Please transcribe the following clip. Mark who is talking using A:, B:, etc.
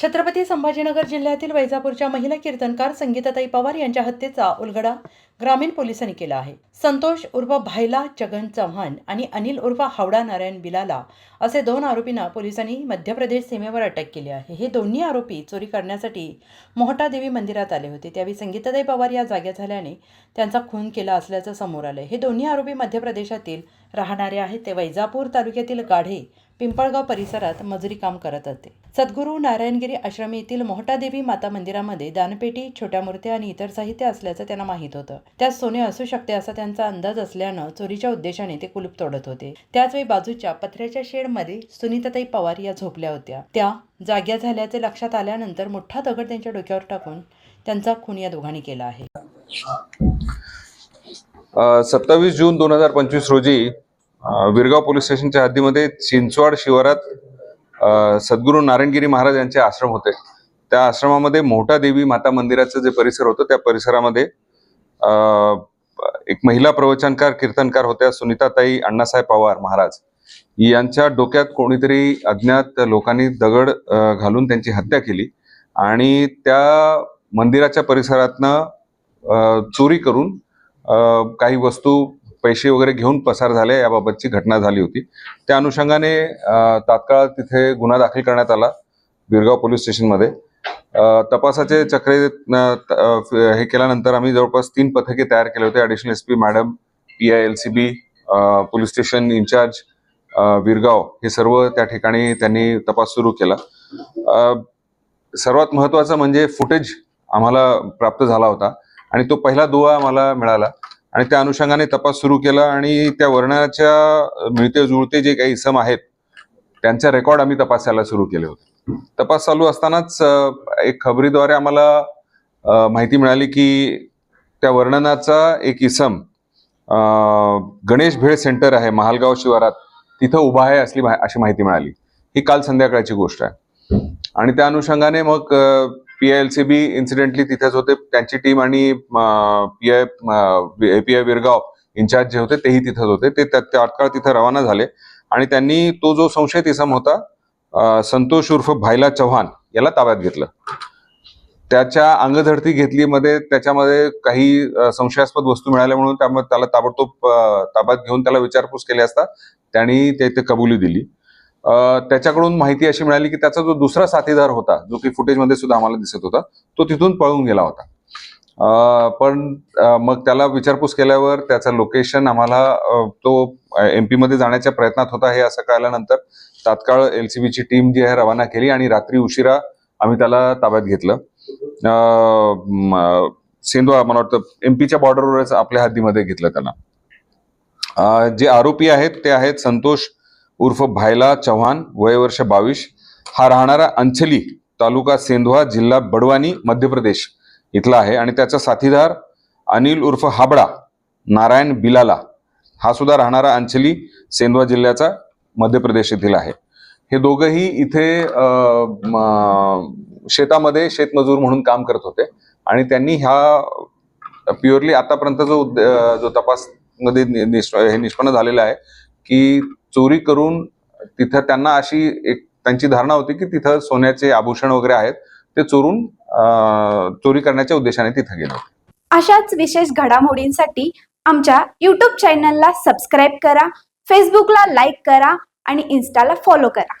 A: छत्रपती संभाजीनगर जिल्ह्यातील वैजापूरच्या महिला कीर्तनकार संगीताताई पवार यांच्या हत्येचा उलगडा ग्रामीण पोलिसांनी केला आहे. संतोष उर्फ भायला जगन चव्हाण आणि अनिल उर्फ हावडा नारायण बिलाला असे दोन आरोपींना पोलिसांनी मध्य प्रदेश सीमेवर अटक केली आहे. हे दोन्ही आरोपी चोरी करण्यासाठी मोहटा देवी मंदिरात आले होते. त्यावेळी संगीताताई पवार या जाग्या झाल्याने त्यांचा खून केला असल्याचं समोर आलं हे दोन्ही आरोपी मध्य प्रदेशातील राहणारे आहेत. ते वैजापूर तालुक्यातील गाढे पिंपळगाव परिसरात मजुरी काम करत होते सद्गुरू नारायणगिरी आश्रम येथील मोहटादेवी माता मंदिरामध्ये दानपेटी छोट्या मूर्त्या आणि इतर साहित्य असल्याचं त्यांना माहीत होतं. त्यात सोने असू शकते असा त्यांचा अंदाज असल्यानं चोरीच्या उद्देशाने ते कुलूप तोडत होते. त्याचवेळी बाजूच्या पत्र्याच्या शेडमध्ये सुनीताताई पवार या झोपल्या होत्या. त्या जाग्या झाल्याचे लक्षात आल्यानंतर मोठा दगड त्यांच्या डोक्यावर टाकून त्यांचा खून या दोघांनी केला आहे.
B: सत्तावीस जून दोन हजार पंचवीस रोजी विरगाव पोलीस स्टेशनच्या हद्दीमध्ये चिंचवाड शिवारात सद्गुरू नारायणगिरी महाराज यांचे आश्रम होते. त्या आश्रमामध्ये मोठा देवी माता मंदिराचं जे परिसर होतं त्या परिसरामध्ये एक महिला प्रवचनकार कीर्तनकार होत्या सुनीताताई अण्णासाहेब पवार महाराज. यांच्या डोक्यात कोणीतरी अज्ञात लोकांनी दगड घालून त्यांची हत्या केली आणि त्या मंदिराच्या परिसरातनं चोरी करून काही वस्तू पैसे वगैरे घेऊन पसार झाले याबाबतची घटना झाली होती. त्या अनुषंगाने तात्काळ तिथे गुन्हा दाखल करण्यात आला बिरगाव पोलीस स्टेशनमध्ये. तपासाचे चक्रे हे केल्यानंतर आम्ही जवळपास तीन पथके तयार केले होते. Additional S P madam P I L C B police station incharge Virgaon हे सर्व त्या ठिकाणी त्यांनी तपास सुरू केला. सर्वात महत्वाचं म्हणजे फुटेज आम्हाला प्राप्त झाला होता आणि तो पहिला दुवा आम्हाला मिळाला. आणि त्या अनुषंगाने तपास सुरू केला आणि त्या वर्णाच्या मिळते जुळते जे काही इसम आहेत त्यांचा रेकॉर्ड आम्ही तपासायला सुरू केले होते. तपास चालू असतानाच एक खबरीद्वारे आम्हाला माहिती मिळाली की त्या वर्णनाचा एक इसम गणेश भेळ सेंटर आहे महालगाव शिवारात तिथं उभा आहे असली अशी माहिती मिळाली. ही काल संध्याकाळची गोष्ट आहे. आणि त्या अनुषंगाने मग P I L C B incidentally तिथेच होते. त्यांची टीम आणि P I P I Virgaon incharge जे होते तेही तिथेच होते. ते त्या- तात्काळ तिथे रवाना झाले. आणि त्यांनी तो जो संशयित इसम होता संतोष उर्फ भायला चव्हाण याला ताब्यात घेतलं. त्याच्या अंगझडती घेतली मध्ये त्याच्यामध्ये काही संशयास्पद वस्तू मिळाल्या म्हणून त्यामुळे त्याला ताबडतोब ताब्यात घेऊन त्याला विचारपूस केली असता त्यांनी ते ते कबुली दिली. त्याच्याकडून माहिती अशी मिळाली की त्याचा जो दुसरा साथीदार होता जो की फुटेजमध्ये सुद्धा आम्हाला दिसत होता तो तिथून पळून गेला होता. पण मग त्याला विचारपूस केल्यावर त्याचं लोकेशन आम्हाला तो एम पीमध्ये जाण्याच्या प्रयत्नात होता हे असं कळल्यानंतर तात्काळ एल सी बीची टीम जी आहे रवाना केली आणि रात्री उशिरा आम्ही त्याला ताब्यात घेतलं. अ, सेंदवा मला वाटतं एमपीच्या बॉर्डरवरच आपल्या हद्दीमध्ये घेतलं त्याला. जे आरोपी आहेत ते आहेत संतोष उर्फ भायला चव्हाण वयवर्ष बावीस. हा राहणारा अंचली तालुका सेंधवा जिल्हा बडवानी मध्य प्रदेश इथला आहे. आणि त्याचा साथीदार अनिल उर्फ हाबडा नारायण बिलाला. हा सुद्धा राहणारा अंचली सेंधवा जिल्ह्याचा मध्य प्रदेश येथील आहे. हे दोघंही इथे शेतामध्ये शेतमजूर म्हणून काम करत होते. आणि त्यांनी ह्या प्युअरली आतापर्यंत जो उद्द- जो तपासमध्ये नि- निष्प- हे निष्पन्न झालेला आहे की चोरी करून तिथं त्यांना अशी एक त्यांची धारणा होती की तिथं सोन्याचे आभूषण वगैरे आहेत ते चोरून चोरी करण्याच्या उद्देशाने तिथं गेले
C: अशाच विशेष घडामोडींसाठी आमच्या यूट्यूब चॅनलला सबस्क्राईब करा फेसबुकला लाईक करा आणि इन्स्टाला फॉलो करा.